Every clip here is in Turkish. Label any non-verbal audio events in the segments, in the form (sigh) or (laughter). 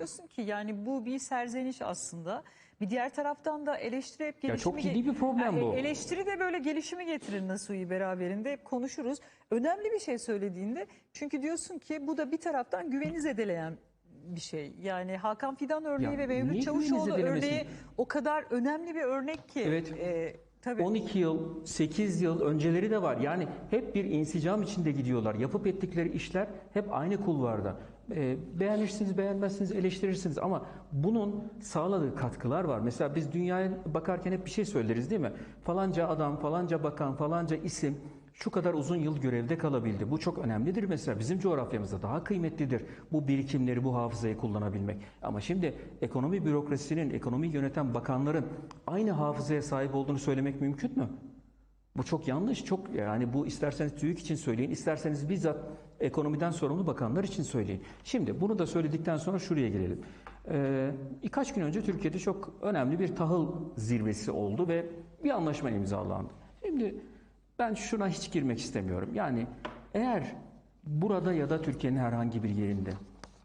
Diyorsun ki yani bu bir serzeniş aslında. Bir diğer taraftan da eleştiri hep Ya gelişimi... çok ciddi bir problem Yani bu. Eleştiri de böyle gelişimi getirir Nasuhi beraberinde hep konuşuruz. Önemli bir şey söylediğinde çünkü diyorsun ki bu da bir taraftan güveni zedeleyen bir şey. Yani Hakan Fidan örneği Ya ve Mevlüt Çavuşoğlu örneği o kadar önemli bir örnek ki. Evet. E, tabii. 12 yıl, 8 yıl önceleri de var. Yani hep bir insicam içinde gidiyorlar. Yapıp ettikleri işler hep aynı kulvarda. Ee, beğenirsiniz, beğenmezsiniz, eleştirirsiniz ama bunun sağladığı katkılar var. Mesela biz dünyaya bakarken hep bir şey söyleriz değil mi? Falanca adam, falanca bakan, falanca isim şu kadar uzun yıl görevde kalabildi. Bu çok önemlidir mesela bizim coğrafyamızda daha kıymetlidir bu birikimleri, bu hafızayı kullanabilmek. Ama şimdi ekonomi bürokrasisinin, ekonomi yöneten bakanların aynı hafızaya sahip olduğunu söylemek mümkün mü? Bu çok yanlış. Çok yani bu isterseniz TÜİK için söyleyin, isterseniz bizzat ekonomiden sorumlu bakanlar için söyleyin. Şimdi bunu da söyledikten sonra şuraya gelelim. Ee, birkaç gün önce Türkiye'de çok önemli bir tahıl zirvesi oldu ve bir anlaşma imzalandı. Şimdi ben şuna hiç girmek istemiyorum. Yani eğer burada ya da Türkiye'nin herhangi bir yerinde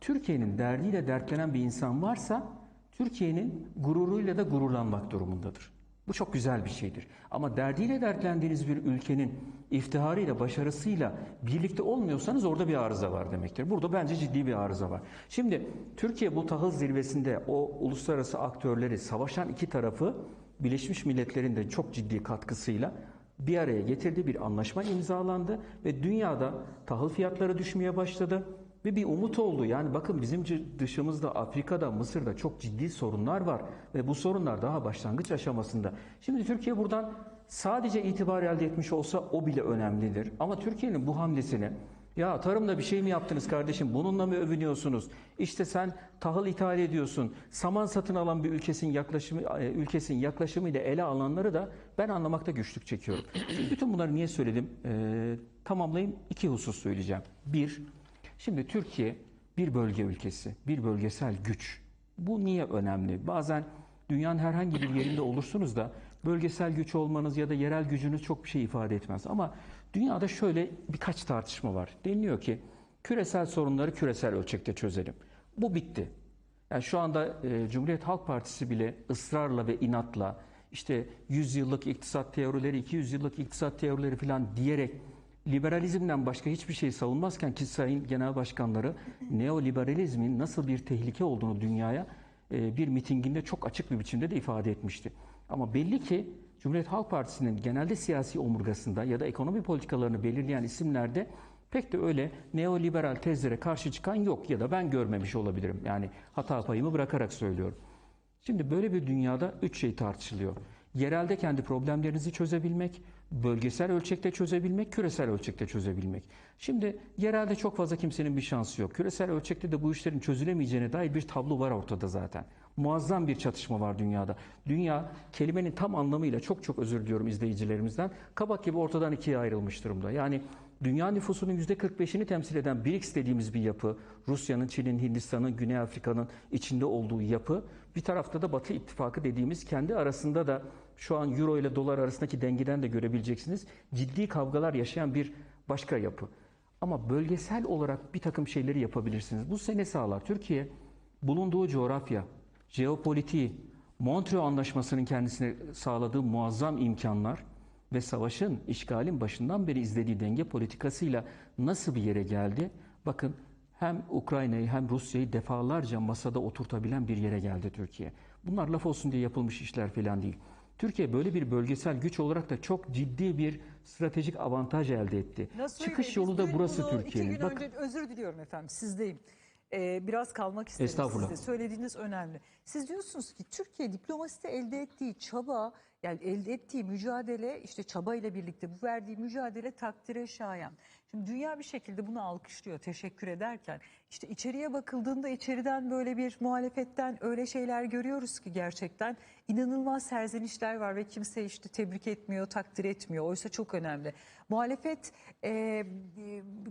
Türkiye'nin derdiyle dertlenen bir insan varsa Türkiye'nin gururuyla da gururlanmak durumundadır. Bu çok güzel bir şeydir. Ama derdiyle dertlendiğiniz bir ülkenin iftiharıyla, başarısıyla birlikte olmuyorsanız orada bir arıza var demektir. Burada bence ciddi bir arıza var. Şimdi Türkiye bu tahıl zirvesinde o uluslararası aktörleri, savaşan iki tarafı Birleşmiş Milletler'in de çok ciddi katkısıyla bir araya getirdi, bir anlaşma imzalandı ve dünyada tahıl fiyatları düşmeye başladı. Ve bir umut oldu. Yani bakın bizim dışımızda Afrika'da, Mısır'da çok ciddi sorunlar var. Ve bu sorunlar daha başlangıç aşamasında. Şimdi Türkiye buradan sadece itibar elde etmiş olsa o bile önemlidir. Ama Türkiye'nin bu hamlesini ya tarımda bir şey mi yaptınız kardeşim? Bununla mı övünüyorsunuz? İşte sen tahıl ithal ediyorsun. Saman satın alan bir ülkesin yaklaşımı ülkesin yaklaşımıyla ele alanları da ben anlamakta güçlük çekiyorum. Bütün bunları niye söyledim? Ee, tamamlayayım. iki husus söyleyeceğim. Bir, Şimdi Türkiye bir bölge ülkesi, bir bölgesel güç. Bu niye önemli? Bazen dünyanın herhangi bir yerinde olursunuz da bölgesel güç olmanız ya da yerel gücünüz çok bir şey ifade etmez. Ama dünyada şöyle birkaç tartışma var. Deniliyor ki küresel sorunları küresel ölçekte çözelim. Bu bitti. Yani şu anda e, Cumhuriyet Halk Partisi bile ısrarla ve inatla işte 100 yıllık iktisat teorileri, 200 yıllık iktisat teorileri falan diyerek liberalizmden başka hiçbir şey savunmazken ki Sayın Genel Başkanları neoliberalizmin nasıl bir tehlike olduğunu dünyaya e, bir mitinginde çok açık bir biçimde de ifade etmişti. Ama belli ki Cumhuriyet Halk Partisi'nin genelde siyasi omurgasında ya da ekonomi politikalarını belirleyen isimlerde pek de öyle neoliberal tezlere karşı çıkan yok ya da ben görmemiş olabilirim. Yani hata payımı bırakarak söylüyorum. Şimdi böyle bir dünyada üç şey tartışılıyor. Yerelde kendi problemlerinizi çözebilmek, bölgesel ölçekte çözebilmek, küresel ölçekte çözebilmek. Şimdi yerelde çok fazla kimsenin bir şansı yok. Küresel ölçekte de bu işlerin çözülemeyeceğine dair bir tablo var ortada zaten. Muazzam bir çatışma var dünyada. Dünya kelimenin tam anlamıyla çok çok özür diliyorum izleyicilerimizden. Kabak gibi ortadan ikiye ayrılmış durumda. Yani dünya nüfusunun %45'ini temsil eden BRICS dediğimiz bir yapı, Rusya'nın, Çin'in, Hindistan'ın, Güney Afrika'nın içinde olduğu yapı, bir tarafta da Batı İttifakı dediğimiz kendi arasında da şu an euro ile dolar arasındaki dengeden de görebileceksiniz. Ciddi kavgalar yaşayan bir başka yapı. Ama bölgesel olarak bir takım şeyleri yapabilirsiniz. Bu sene sağlar. Türkiye bulunduğu coğrafya, jeopolitiği, Montreux Anlaşması'nın kendisine sağladığı muazzam imkanlar ve savaşın, işgalin başından beri izlediği denge politikasıyla nasıl bir yere geldi? Bakın hem Ukrayna'yı hem Rusya'yı defalarca masada oturtabilen bir yere geldi Türkiye. Bunlar laf olsun diye yapılmış işler falan değil. Türkiye böyle bir bölgesel güç olarak da çok ciddi bir stratejik avantaj elde etti. Nasuhi Çıkış Bey, yolu da burası Türkiye'nin. Bakın önce özür diliyorum efendim sizdeyim. Ee, biraz kalmak istedim Estağfurullah. sizde. Söylediğiniz önemli. Siz diyorsunuz ki Türkiye diplomaside elde ettiği çaba, yani elde ettiği mücadele, işte çaba ile birlikte bu verdiği mücadele takdire şayan. Şimdi dünya bir şekilde bunu alkışlıyor, teşekkür ederken. işte içeriye bakıldığında içeriden böyle bir muhalefetten öyle şeyler görüyoruz ki gerçekten inanılmaz serzenişler var ve kimse işte tebrik etmiyor, takdir etmiyor. Oysa çok önemli. Muhalefet e, e,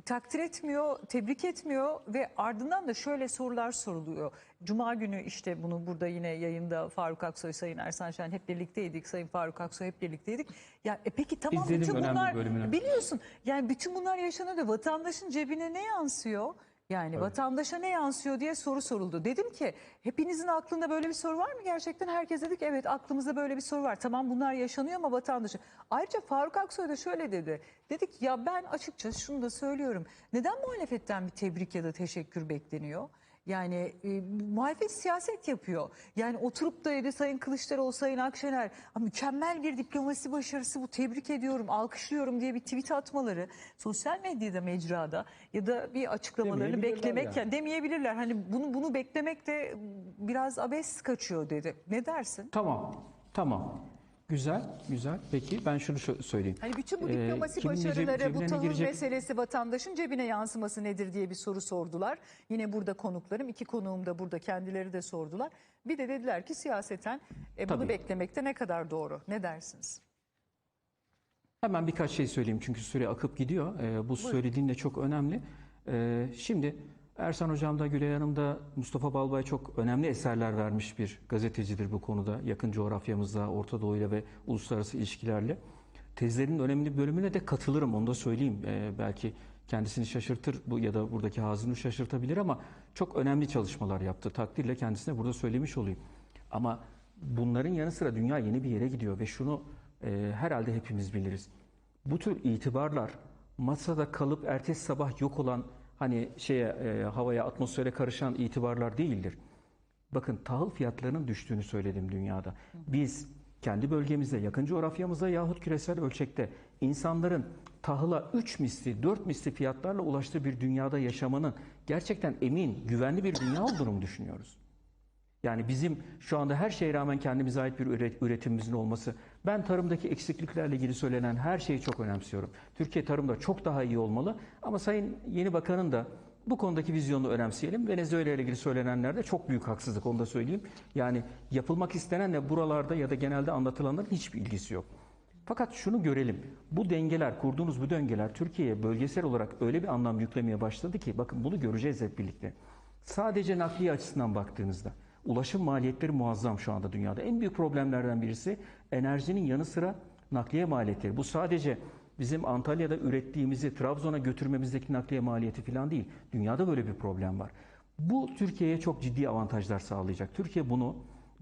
takdir etmiyor, tebrik etmiyor ve ardından da şöyle sorular soruluyor. Cuma günü işte bunu burada yine yayında Faruk Aksoy, Sayın Ersan Şen hep birlikteydik. Sayın Faruk Aksoy hep birlikteydik. Ya e peki tamam İzledim bütün önemli bunlar bölümünü. biliyorsun yani bütün bunlar yaşanıyor da vatandaşın cebine ne yansıyor? Yani vatandaşa ne yansıyor diye soru soruldu. Dedim ki hepinizin aklında böyle bir soru var mı gerçekten? Herkes dedi ki evet aklımızda böyle bir soru var. Tamam bunlar yaşanıyor ama vatandaşı. Ayrıca Faruk Aksoy da şöyle dedi. Dedik ya ben açıkçası şunu da söylüyorum. Neden muhalefetten bir tebrik ya da teşekkür bekleniyor? Yani e, muhalefet siyaset yapıyor. Yani oturup da dedi Sayın Kılıçdaroğlu, Sayın Akşener "Aa, mükemmel bir diplomasi başarısı bu tebrik ediyorum, alkışlıyorum diye bir tweet atmaları sosyal medyada mecrada ya da bir açıklamalarını beklemek yani demeyebilirler. Hani bunu bunu beklemek de biraz abes kaçıyor dedi. Ne dersin? Tamam, tamam. Güzel, güzel. Peki ben şunu söyleyeyim. Hani bütün bu Ee, diplomasi ceb- başarıları, bu tahıl girecek- meselesi vatandaşın cebine yansıması nedir diye bir soru sordular. Yine burada konuklarım, iki konuğum da burada kendileri de sordular. Bir de dediler ki siyaseten e, bunu Tabii. beklemekte ne kadar doğru? Ne dersiniz? Hemen birkaç şey söyleyeyim çünkü süre akıp gidiyor. Ee, bu söylediğin de çok önemli. Ee, şimdi Ersan Hocam da Gülay Hanım da Mustafa Balbay çok önemli eserler vermiş bir gazetecidir bu konuda. Yakın coğrafyamızda, Orta Doğu'yla ve uluslararası ilişkilerle. Tezlerinin önemli bir bölümüne de katılırım onu da söyleyeyim. Ee, belki kendisini şaşırtır bu ya da buradaki hazını şaşırtabilir ama çok önemli çalışmalar yaptı. Takdirle kendisine burada söylemiş olayım. Ama bunların yanı sıra dünya yeni bir yere gidiyor ve şunu e, herhalde hepimiz biliriz. Bu tür itibarlar masada kalıp ertesi sabah yok olan hani şeye e, havaya atmosfere karışan itibarlar değildir. Bakın tahıl fiyatlarının düştüğünü söyledim dünyada. Biz kendi bölgemizde, yakın coğrafyamızda yahut küresel ölçekte insanların tahıla 3 misli, 4 misli fiyatlarla ulaştığı bir dünyada yaşamanın gerçekten emin, güvenli bir dünya olduğunu mu düşünüyoruz? Yani bizim şu anda her şeye rağmen kendimize ait bir üret- üretimimizin olması. Ben tarımdaki eksikliklerle ilgili söylenen her şeyi çok önemsiyorum. Türkiye tarımda çok daha iyi olmalı ama Sayın Yeni Bakan'ın da bu konudaki vizyonunu önemseyelim. Venezuela ile ilgili söylenenlerde çok büyük haksızlık onu da söyleyeyim. Yani yapılmak istenenle buralarda ya da genelde anlatılanların hiçbir ilgisi yok. Fakat şunu görelim. Bu dengeler, kurduğunuz bu dengeler Türkiye'ye bölgesel olarak öyle bir anlam yüklemeye başladı ki bakın bunu göreceğiz hep birlikte. Sadece nakliye açısından baktığınızda ulaşım maliyetleri muazzam şu anda dünyada. En büyük problemlerden birisi enerjinin yanı sıra nakliye maliyetleri. Bu sadece bizim Antalya'da ürettiğimizi Trabzon'a götürmemizdeki nakliye maliyeti falan değil. Dünyada böyle bir problem var. Bu Türkiye'ye çok ciddi avantajlar sağlayacak. Türkiye bunu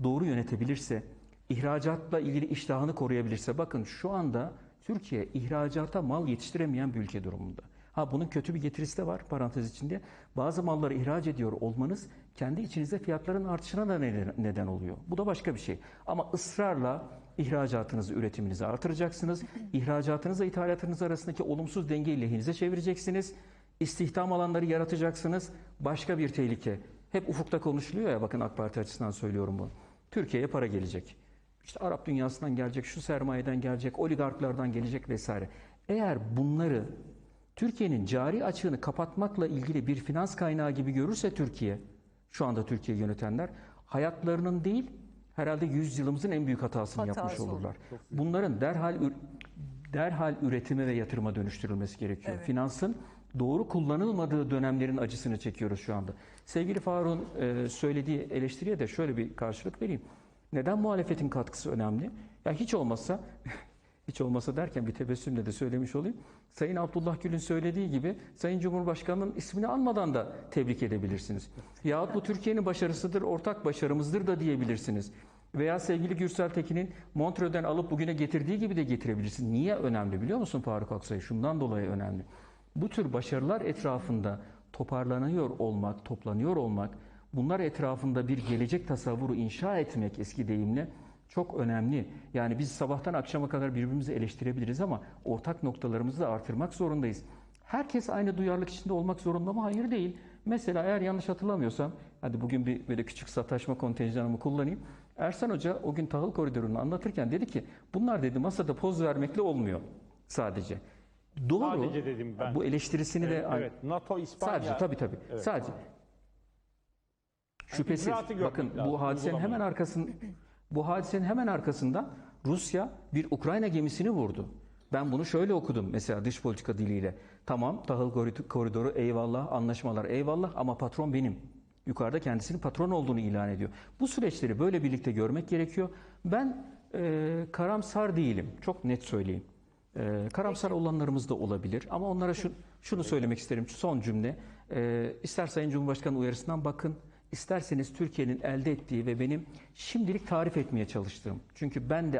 doğru yönetebilirse, ihracatla ilgili iştahını koruyabilirse bakın şu anda Türkiye ihracata mal yetiştiremeyen bir ülke durumunda. Ha bunun kötü bir getirisi de var parantez içinde. Bazı malları ihraç ediyor olmanız kendi içinizde fiyatların artışına da neden, oluyor. Bu da başka bir şey. Ama ısrarla ihracatınızı, üretiminizi artıracaksınız. İhracatınızla ithalatınız arasındaki olumsuz dengeyi lehinize çevireceksiniz. İstihdam alanları yaratacaksınız. Başka bir tehlike. Hep ufukta konuşuluyor ya bakın AK Parti açısından söylüyorum bunu. Türkiye'ye para gelecek. İşte Arap dünyasından gelecek, şu sermayeden gelecek, oligarklardan gelecek vesaire. Eğer bunları Türkiye'nin cari açığını kapatmakla ilgili bir finans kaynağı gibi görürse Türkiye, şu anda Türkiye yönetenler hayatlarının değil herhalde yüzyılımızın en büyük hatasını Hatası yapmış olur. olurlar. Bunların derhal derhal üretime ve yatırıma dönüştürülmesi gerekiyor. Evet. Finansın doğru kullanılmadığı dönemlerin acısını çekiyoruz şu anda. Sevgili Faruk'un e, söylediği eleştiriye de şöyle bir karşılık vereyim. Neden muhalefetin katkısı önemli? Ya hiç olmazsa hiç olmasa derken bir tebessümle de söylemiş olayım. Sayın Abdullah Gül'ün söylediği gibi Sayın Cumhurbaşkanı'nın ismini almadan da tebrik edebilirsiniz. Yahut bu Türkiye'nin başarısıdır, ortak başarımızdır da diyebilirsiniz. Veya sevgili Gürsel Tekin'in Montreux'den alıp bugüne getirdiği gibi de getirebilirsiniz. Niye önemli biliyor musun Faruk Aksoy? Şundan dolayı önemli. Bu tür başarılar etrafında toparlanıyor olmak, toplanıyor olmak, bunlar etrafında bir gelecek tasavvuru inşa etmek eski deyimle çok önemli. Yani biz sabahtan akşama kadar birbirimizi eleştirebiliriz ama ortak noktalarımızı da artırmak zorundayız. Herkes aynı duyarlılık içinde olmak zorunda mı? Hayır değil. Mesela eğer yanlış hatırlamıyorsam, hadi bugün bir böyle küçük sataşma kontenjanımı kullanayım. Ersan Hoca o gün tahıl koridorunu anlatırken dedi ki bunlar dedi masada poz vermekle olmuyor sadece. Doğru. Sadece dedim ben. Bu eleştirisini de Evet, evet. NATO, İspanya. sadece tabii tabii. Evet. Sadece. Şüphesiz. icraatı görmek Bakın lazım, bu hadisenin hemen arkasın (laughs) bu hadisenin hemen arkasından Rusya bir Ukrayna gemisini vurdu. Ben bunu şöyle okudum mesela dış politika diliyle. Tamam tahıl korid- koridoru eyvallah, anlaşmalar eyvallah ama patron benim. Yukarıda kendisinin patron olduğunu ilan ediyor. Bu süreçleri böyle birlikte görmek gerekiyor. Ben e, karamsar değilim. Çok net söyleyeyim. E, karamsar olanlarımız da olabilir ama onlara şu, şunu söylemek isterim. Son cümle. Ee, ister Sayın Cumhurbaşkanı uyarısından bakın, isterseniz Türkiye'nin elde ettiği ve benim şimdilik tarif etmeye çalıştığım. Çünkü ben de